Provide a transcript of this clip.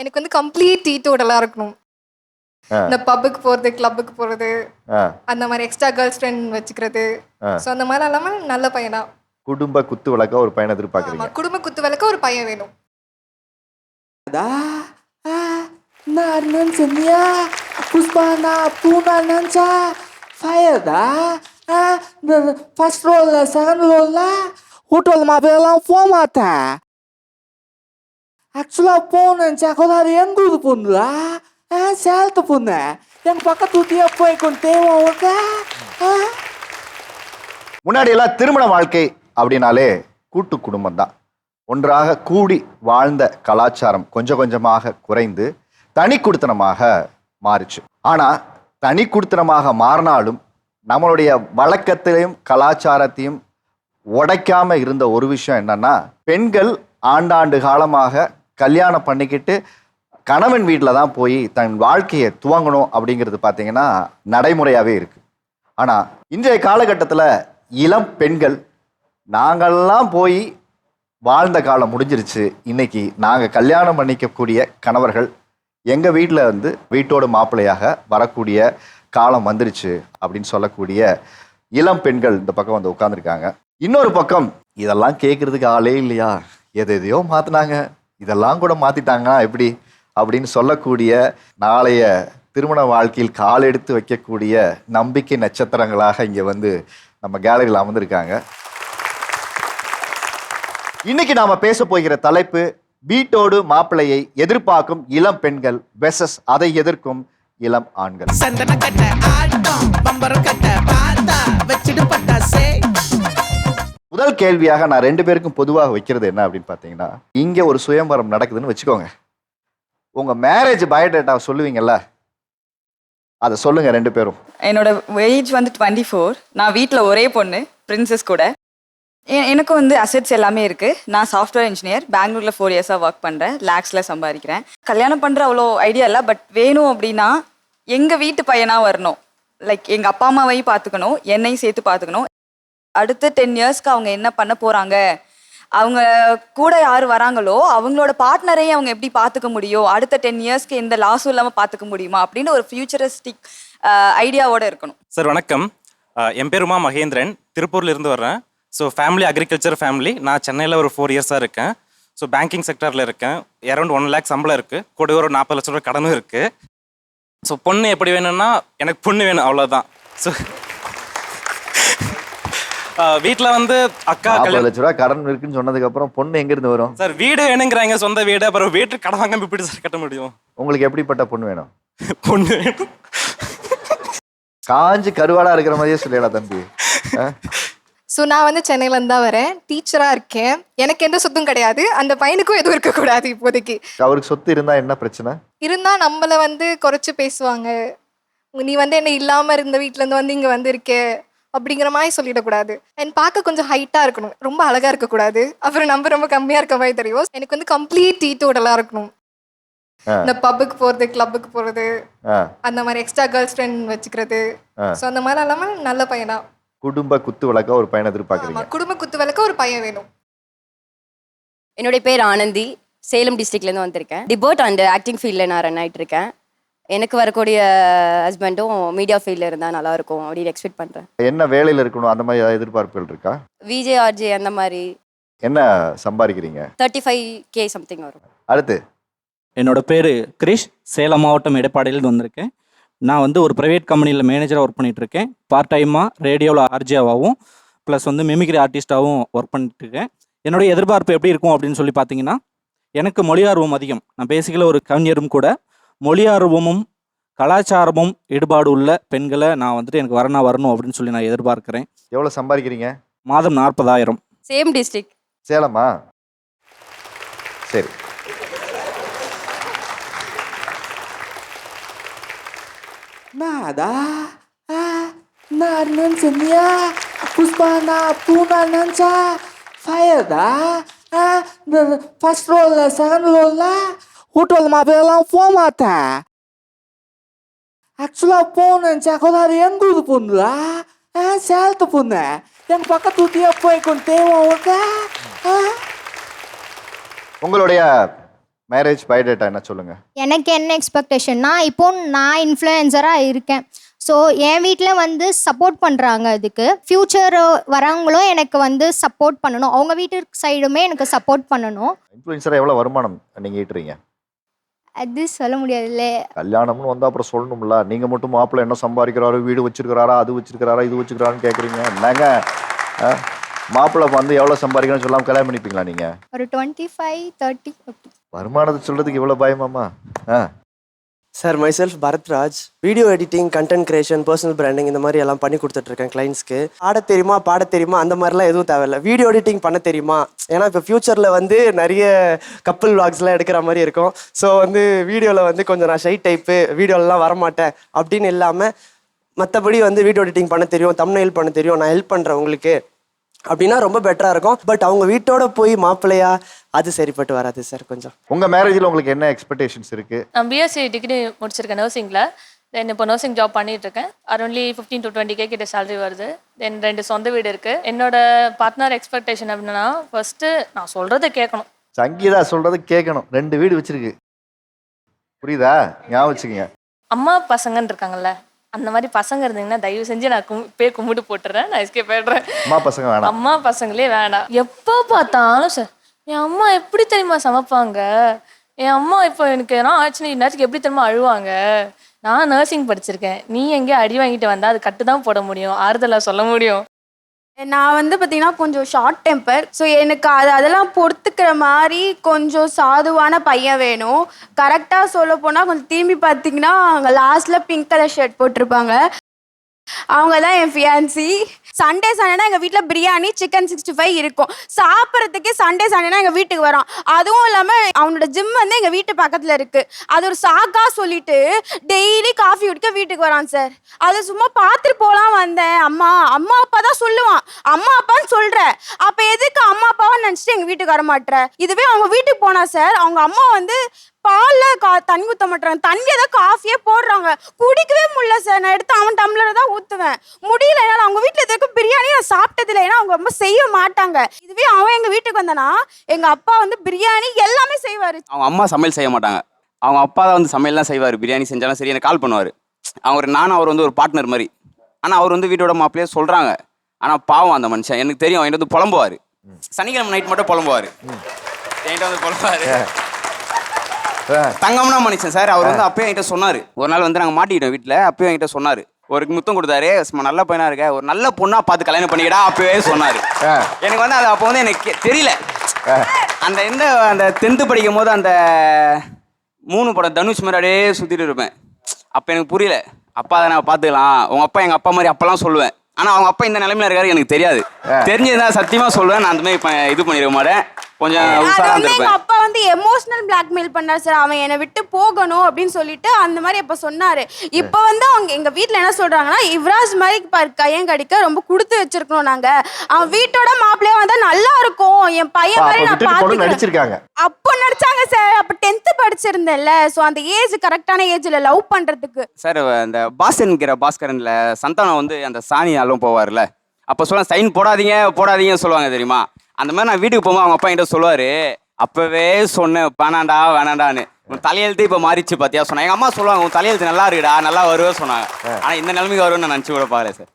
எனக்கு வந்து complete tea டீட்டோடலா இருக்கணும். இந்த பப்புக்கு போறது கிளப்புக்கு போறது அந்த மாதிரி எக்ஸ்ட்ரா கேர்ள்ஸ் ஃப்ரெண்ட் வச்சுக்கிறது. ஸோ அந்த மாதிரி இல்லாம நல்ல பையனா குடும்ப குத்து விளக்க ஒரு பையன் எதிர்பார்க்குறீங்க. குடும்ப குத்து விளக்க ஒரு பையன் வேணும். சென்னியா? புஷ்பானா பூனா நினச்சா ஃபயர்டா? ஃபர்ஸ்ட் ரோலில் செகண்ட் ரோலில் ஊட்டோல் மாப்பிளெல்லாம் போக மாட்டேன். ஆக்சுவலாக போன் நினச்சாக்கோ அது எங்கள் ஊது பொண்ணுதா ஆ சேலத்து பொண்ணு எங்கள் பக்கத்து ஊட்டியா போய் கொண்டு தேவை முன்னாடி எல்லாம் திருமண வாழ்க்கை அப்படின்னாலே கூட்டு குடும்பம் தான். ஒன்றாக கூடி வாழ்ந்த கலாச்சாரம் கொஞ்சம் கொஞ்சமாக குறைந்து தனி குடுத்தனமாக மாறுச்சு. ஆனால் தனி குடுத்தனமாக மாறினாலும் நம்மளுடைய வழக்கத்திலையும் கலாச்சாரத்தையும் உடைக்காமல் இருந்த ஒரு விஷயம் என்னன்னா பெண்கள் ஆண்டாண்டு காலமாக கல்யாணம் பண்ணிக்கிட்டு கணவன் வீட்டில் தான் போய் தன் வாழ்க்கையை துவங்கணும் அப்படிங்கிறது பார்த்தீங்கன்னா நடைமுறையாகவே இருக்குது ஆனால் இன்றைய காலகட்டத்தில் இளம் பெண்கள் நாங்கள்லாம் போய் வாழ்ந்த காலம் முடிஞ்சிருச்சு. இன்னைக்கு நாங்கள் கல்யாணம் பண்ணிக்கக்கூடிய கணவர்கள் எங்கள் வீட்டில் வந்து வீட்டோட மாப்பிள்ளையாக வரக்கூடிய காலம் வந்துருச்சு அப்படின்னு சொல்லக்கூடிய இளம் பெண்கள் இந்த பக்கம் வந்து உட்காந்துருக்காங்க இன்னொரு பக்கம் இதெல்லாம் கேட்குறதுக்கு ஆளே இல்லையா? எது எதையோ மாற்றினாங்க இதெல்லாம் கூட மாற்றிட்டாங்கன்னா எப்படி? அப்படின்னு சொல்லக்கூடிய நாளைய திருமண வாழ்க்கையில் கால் எடுத்து வைக்கக்கூடிய நம்பிக்கை நட்சத்திரங்களாக இங்கே வந்து நம்ம கேலரியில் அமர்ந்திருக்காங்க. இன்னைக்கு நாம பேச போகிற தலைப்பு வீட்டோடு மாப்பிள்ளையை எதிர்பார்க்கும் இளம் பெண்கள் வெசஸ் அதை எதிர்க்கும் இளம் ஆண்கள். முதல் கேள்வியாக நான் ரெண்டு பேருக்கும் பொதுவாக வைக்கிறது என்ன அப்படின்னு பார்த்தீங்கன்னா இங்கே ஒரு சுயம்பரம் நடக்குதுன்னு வச்சுக்கோங்க. உங்கள் மேரேஜ் பயோடேட்டா சொல்லுவீங்கல்ல அதை சொல்லுங்க ரெண்டு பேரும். என்னோட ஏஜ் வந்து டுவெண்ட்டி ஃபோர் நான் வீட்டில் ஒரே பொண்ணு பிரின்சஸ் கூட. எனக்கும் வந்து அசெட்ஸ் எல்லாமே இருக்குது நான் சாஃப்ட்வேர் இன்ஜினியர் பெங்களூரில் ஃபோர் இயர்ஸாக ஒர்க் பண்ணுறேன் லேக்ஸில் சம்பாதிக்கிறேன். கல்யாணம் பண்ணுற அவ்வளோ ஐடியா இல்லை பட் வேணும் அப்படின்னா எங்கள் வீட்டு பையனாக வரணும். லைக் எங்கள் அப்பா அம்மாவையும் பார்த்துக்கணும் என்னையும் சேர்த்து பார்த்துக்கணும். அடுத்த டென் இயர்ஸ்க்கு அவங்க என்ன பண்ண போகிறாங்க அவங்க கூட யார் வராங்களோ அவங்களோட பார்ட்னரையும் அவங்க எப்படி பார்த்துக்க முடியும்? அடுத்த டென் இயர்ஸ்க்கு எந்த லாஸும் இல்லாமல் பார்த்துக்க முடியுமா? அப்படின்னு ஒரு ஃபியூச்சரிஸ்டிக் ஐடியாவோட இருக்கணும். சார் வணக்கம். என் பேர் உமா மகேந்திரன். திருப்பூர்ல இருந்து வர்றேன். ஸோ ஃபேமிலி அக்ரிகல்ச்சர் ஃபேமிலி நான் சென்னையில் ஒரு ஃபோர் இயர்ஸாக இருக்கேன். ஸோ பேங்கிங் செக்டரில் இருக்கேன். அரௌண்ட் ஒன் லேக் சம்பளம் இருக்குது கூட ஒரு நாற்பது லட்சம் ரூபாய் கடனும் இருக்குது ஸோ பொண்ணு எப்படி வேணும்னா எனக்கு பொண்ணு வேணும். அவ்வளோதான் ஸோ வீட்டில் வந்து அக்கா நாற்பது லட்ச ரூபா கடன் இருக்குன்னு சொன்னதுக்கு அப்புறம் பொண்ணு எங்க இருந்து வரும்? சார் வீடு வேணுங்கிறாங்க சொந்த வீடு அப்புறம் வீட்டு கடன் வாங்க எப்படி சார் கட்ட முடியும்? உங்களுக்கு எப்படிப்பட்ட பொண்ணு வேணும்? பொண்ணு வேணும். காஞ்சு கருவாடா இருக்கிற மாதிரியே சொல்லிடா தம்பி? ஸோ நான் வந்து சென்னையிலேருந்து தான் வரேன். டீச்சராக இருக்கேன். எனக்கு எந்த சொத்தும் கிடையாது. அந்த பையனுக்கும் எதுவும் இருக்கக்கூடாது இப்போதைக்கு. அவருக்கு சொத்து இருந்தா என்ன பிரச்சனை? இருந்தால் நம்மளை வந்து குறைச்சி பேசுவாங்க. நீ வந்து என்ன இல்லாமல் இருந்த வீட்டிலேருந்து வந்து இங்கே வந்திருக்கே. அப்படிங்கிற மாதிரி சொல்லிடக்கூடாது. அண்ட் பார்க்க கொஞ்சம் ஹைட்டாக இருக்கணும். ரொம்ப அழகாக இருக்கக்கூடாது. அப்புறம் நம்ம ரொம்ப கம்மியாக இருக்க மாதிரி தெரியும். எனக்கு வந்து கம்ப்ளீட் டீட்டோடலாக இருக்கணும். இந்த பப்புக்கு போகிறது கிளப்புக்கு போகிறது ஆ, அந்த மாதிரி எக்ஸ்ட்ரா கேர்ள்ஸ் ஃப்ரெண்ட் வச்சுக்கிறது. ஸோ அந்த மாதிரி இல்லாமல் நல்ல பையனா. குடும்ப குத்து விளக்க ஒரு பையனை எதிர்பார்க்குறீங்க. குடும்ப குத்து விளக்க ஒரு பையன் வேணும். என்னுடைய பேர் ஆனந்தி. சேலம் டிஸ்ட்ரிக்ட்லேருந்து வந்திருக்கேன். டிபோட் அண்ட் ஆக்டிங் ஃபீல்டில் நான் ரன் ஆகிட்டு இருக்கேன். எனக்கு வரக்கூடிய ஹஸ்பண்டும் மீடியா ஃபீல்டில் இருந்தால் நல்லாயிருக்கும் அப்படின்னு எக்ஸ்பெக்ட் பண்ணுறேன் என்ன வேலையில இருக்கணும்? அந்த மாதிரி ஏதாவது எதிர்பார்ப்புகள் இருக்கா? விஜே ஆர்ஜே அந்த மாதிரி. என்ன சம்பாதிக்கிறீங்க? தேர்ட்டி ஃபைவ் கே சம்திங் வரும். அடுத்து. என்னோட பேர் கிரிஷ். சேலம் மாவட்டம் எடப்பாடியிலேருந்து வந்திருக்கேன். நான் வந்து ஒரு ப்ரைவேட் கம்பெனியில் மேனேஜராக ஒர்க் பண்ணிட்டு இருக்கேன் பார்ட் டைமாக ரேடியோவில் ஆர்ஜியாவாகவும் ப்ளஸ் வந்து மிமிக்ரி ஆர்டிஸ்டாகவும் ஒர்க் பண்ணிட்டு இருக்கேன் என்னுடைய எதிர்பார்ப்பு எப்படி இருக்கும் அப்படின்னு சொல்லி பார்த்தீங்கன்னா எனக்கு மொழி ஆர்வம் அதிகம். நான் பேசிக்கலாக ஒரு கவிஞரும் கூட மொழி ஆர்வமும் கலாச்சாரமும் ஈடுபாடு உள்ள பெண்களை நான் வந்துட்டு எனக்கு வரணும் வரணும் அப்படின்னு சொல்லி நான் எதிர்பார்க்கிறேன். எவ்வளோ சம்பாதிக்கிறீங்க? மாதம் நாற்பதாயிரம். சேம் டிஸ்ட்ரிக் சேலமா? சரி. நாதா நான் சென்னியா புஷ்பானா பூனா நஞ்சா ஃபயர்டா ஃபர்ஸ்ட் ரோல்ல செகண்ட் ரோல்ல ಹೋಟೆಲ್ ಮಾಪೆಲ್ಲ போக ಮಾತ ஆக்சுவலாக போனேன் சகோதாரி எங்க ஊது பொண்ணுதா ஆ சேலத்து பொண்ணு எங்க பக்கத்து ஊத்தியா போய் கொண்டு தேவை உங்களுடைய மேரேஜ் பயோடேட்டா என்ன சொல்லுங்க எனக்கு என்ன எக்ஸ்பெக்டேஷன்னா இப்போ நான் இன்ஃப்ளூயன்சராக இருக்கேன் ஸோ என் வீட்டில் வந்து சப்போர்ட் பண்ணுறாங்க இதுக்கு ஃப்யூச்சர் வரவங்களும் எனக்கு வந்து சப்போர்ட் பண்ணணும் அவங்க வீட்டு சைடுமே எனக்கு சப்போர்ட் பண்ணணும் இன்ஃப்ளூயன்சராக எவ்வளோ வருமானம் நீங்கள் ஈட்டுறீங்க அது சொல்ல முடியாதுல்ல. கல்யாணம்னு வந்தால் அப்புறம் சொல்லணும்ல. நீங்கள் மட்டும் மாப்பிள்ளை என்ன சம்பாதிக்கிறாரு வீடு வச்சிருக்கிறாரா அது வச்சிருக்கிறாரா இது வச்சிருக்கிறான்னு கேட்குறீங்க என்னங்க? மாப்பிள்ளை வந்து எவ்வளோ சம்பாதிக்கணும்னு சொல்லாமல் கல்யாணம் பண்ணிப்பீங்களா நீங்கள் ஒரு டுவெண்ட்டி ஃபைவ் தேர்ட்டி வருமானத்தை சொல்கிறதுக்கு இவ்வளோ பயமாம்மா? ஆ? Sir myself Bharathraj video editing content creation personal branding இந்த மாதிரி எல்லாம் பண்ணி கொடுத்துட்ருக்கேன் கிளைண்ட்ஸ்க்கு ஆட தெரியுமா பாட தெரியுமா? அந்த மாதிரிலாம் எதுவும் தேவையில்ல. வீடியோ எடிட்டிங் பண்ண தெரியுமா? ஏன்னா இப்போ ஃப்யூச்சரில் வந்து நிறைய கப்பல் vlogsலாம் எடுக்கிற மாதிரி இருக்கும். ஸோ வந்து வீடியோவில் வந்து கொஞ்சம் நான் ஷை டைப்பு வீடியோலலாம் வரமாட்டேன் அப்படின்னு இல்லாமல் மற்றபடி வந்து வீடியோ எடிட்டிங் பண்ண தெரியும் தமிழ்நெயில் பண்ண தெரியும் நான் ஹெல்ப் பண்ணுறேன் உங்களுக்கு. அப்படின்னா ரொம்ப பெட்டராக இருக்கும். பட் அவங்க வீட்டோட போய் மாப்பிள்ளையா அது சரிப்பட்டு வராது சார் கொஞ்சம். உங்கள் மேரேஜில் உங்களுக்கு என்ன எக்ஸ்பெக்டேஷன்ஸ் இருக்குது நான் பிஎஸ்சி டிகிரி முடிச்சிருக்கேன் நர்சிங்கில் தென் இப்போ நர்சிங் ஜாப் பண்ணிட்டு இருக்கேன் aroundly fifteen to twenty K கிட்ட சேலரி வருது. தென் ரெண்டு சொந்த வீடு இருக்கு. என்னோட பார்ட்னர் எக்ஸ்பெக்டேஷன் அப்படின்னா ஃபர்ஸ்ட் நான் சொல்றதை கேட்கணும். சங்கீதா சொல்கிறது கேட்கணும். ரெண்டு வீடு வச்சிருக்கு. புரியுதா? ஞாபகம் வச்சுக்கோங்க. அம்மா பசங்கன்னு இருக்காங்கல்ல அந்த மாதிரி பசங்க இருந்தீங்கன்னா தயவு செஞ்சு நான் கும் பேர் கும்பிட்டு போட்டுறேன் நான் எஸ்கேப் ஆயிடுறேன். அம்மா பசங்க வேணாம். அம்மா பசங்களே வேண்டாம் எப்போ பார்த்தாலும் சார் என் அம்மா எப்படி தெரியுமா சமைப்பாங்க? என் அம்மா இப்போ எனக்கு எதனா ஆச்சுன்னா இந்நேரத்துக்கு எப்படி தெரியுமா அழுவாங்க? நான் நர்சிங் படிச்சிருக்கேன். நீ எங்கேயோ அடி வாங்கிட்டு வந்தா? அது கட்டு தான் போட முடியும். ஆறுதலா சொல்ல முடியும். நான் வந்து பார்த்தீங்கன்னா கொஞ்சம் ஷார்ட் டெம்பர் ஸோ எனக்கு அது அதெல்லாம் பொறுத்துக்கிற மாதிரி கொஞ்சம் சாதுவான பையன் வேணும். கரெக்டாக சொல்ல போனால் கொஞ்சம் திரும்பி பார்த்தீங்கன்னா அங்கே லாஸ்ட்டில் பிங்க் கலர் ஷர்ட் போட்டிருப்பாங்க. அவங்க தான் என் ஃபியான்சி சண்டே சண்டேனா எங்கள் வீட்டில் பிரியாணி சிக்கன் சிக்ஸ்டி ஃபைவ் இருக்கும். சாப்பிட்றதுக்கே சண்டே சண்டேனா எங்கள் வீட்டுக்கு வரான். அதுவும் இல்லாமல் அவனோட ஜிம் வந்து எங்கள் வீட்டு பக்கத்தில் இருக்குது அது ஒரு சாக்கா சொல்லிட்டு டெய்லி காஃபி குடிக்க வீட்டுக்கு வரான் சார் அதை சும்மா பார்த்துட்டு போகலாம் வந்தேன். அம்மா அம்மா அப்பா தான் சொல்லுவான். அம்மா அப்பான்னு சொல்கிற அப்போ எதுக்கு அம்மா அப்பாவை நினச்சிட்டு எங்கள் வீட்டுக்கு வர மாட்ற இதுவே அவங்க வீட்டுக்கு போனா சார் அவங்க அம்மா வந்து பாலில் கா தண்ணி ஊற்ற மாட்டாங்க தண்ணியை தான் காஃபியே போடுறாங்க. குடிக்கவே முடியல சார் நான் எடுத்து அவன் டம்ளரை தான் ஊற்றுவேன் முடியல என்னால் அவங்க வீட்டில் இது வரைக்கும் பிரியாணி நான் சாப்பிட்டதில்லை ஏன்னா அவங்க ரொம்ப செய்ய மாட்டாங்க. இதுவே அவன் எங்கள் வீட்டுக்கு வந்தானா எங்கள் அப்பா வந்து பிரியாணி எல்லாமே செய்வார். அவங்க அம்மா சமையல் செய்ய மாட்டாங்க. அவங்க அப்பா தான் வந்து சமையல்லாம் செய்வார். பிரியாணி செஞ்சாலும் சரி எனக்கு கால் பண்ணுவார். அவர் நானும் அவர் வந்து ஒரு பார்ட்னர் மாதிரி. ஆனால் அவர் வந்து வீட்டோட மாப்பிள்ளையே சொல்கிறாங்க ஆனால் பாவம் அந்த மனுஷன். எனக்கு தெரியும் என்கிட்ட வந்து புலம்புவார். சனிக்கிழமை நைட் மட்டும் புலம்புவார். என்கிட்ட வந்து புலம்புவார். தங்கம்னா மனுஷன் சார். அவர் வந்து அப்பயும் என்கிட்ட சொன்னார். ஒரு நாள் வந்து நாங்கள் மாட்டிக்கிட்டோம் வீட்டில் அப்பயும் என்கிட்ட சொன்னார். ஒரு முத்தம் கொடுத்தாரு. நல்ல பையனா இருக்க. ஒரு நல்ல பொண்ணா பார்த்து கல்யாணம் பண்ணிக்கிடா அப்பவே சொன்னார். எனக்கு வந்து அது அப்போ வந்து எனக்கு தெரியல. அந்த எந்த அந்த டென்த்து படிக்கும் போது அந்த மூணு படம் தனுஷ் மாதிரி அப்படியே சுற்றிட்டு இருப்பேன். அப்போ எனக்கு புரியல. அப்பா அதை நான் பார்த்துக்கலாம். உங்கள் அப்பா எங்கள் அப்பா மாதிரி அப்பெல்லாம் சொல்லுவேன். ஆனால் அவங்க அப்பா இந்த நிலைமையில இருக்காரு எனக்கு தெரியாது. தெரிஞ்சதுதான் சத்தியமாக சொல்லுவேன். நான் அந்த மாதிரி இது பண்ணிருக்க மாட்டேன். கொஞ்சம் அது உஷாராக வந்து எங்க இருந்திருப்பேன். அப்பா வந்து எமோஷனல் பிளாக்மெயில் பண்ணார் சார் அவன் என்னை விட்டு போகணும் அப்படின்னு சொல்லிட்டு அந்த மாதிரி அப்ப சொன்னாரு. இப்போ வந்து அவங்க எங்க வீட்ல என்ன சொல்றாங்கன்னா யுவராஜ் மாதிரி பாரு கையன் கடிக்க ரொம்ப கொடுத்து வச்சிருக்கணும் நாங்க. அவன் வீட்டோட மாப்பிள்ளையா வந்தா நல்லா இருக்கும். என் பையன் மாதிரி நான் விட்டுட்டு போன பாத்துக்கிறேன். நடிச்சிருக்காங்க. அப்போ நடிச்சாங்க சார் அப்ப டென்த் படிச்சிருந்தேன்ல. சோ அந்த ஏஜ் கரெக்டான ஏஜ்ல லவ் பண்றதுக்கு. சார் அந்த பாஸ்கரன்கிற பாஸ்கரன்ல சந்தானம் வந்து அந்த சாணி அள்ளும் போவார்ல அப்போ சொல்ல சைன் போடாதீங்க போடாதீங்கன்னு சொல்லுவாங்க தெரியுமா? அந்த மாதிரி நான் வீட்டுக்கு போகும்போது அவங்க அப்பா என்கிட்ட சொல்லுவாரு அப்பவே சொன்னேன் வேணாண்டா வேணாண்டான்னு. உன் தலையெழுத்து இப்போ மாறிச்சு பார்த்தியா சொன்னாங்க எங்கள் அம்மா சொல்லுவாங்க உன் தலையெழுத்து நல்லா இருக்குடா நல்லா வருவே சொன்னாங்க. ஆனால் இந்த நிலைமைக்கு வருவேன்னு நான் நினச்சி கூட பாக்கல சார்.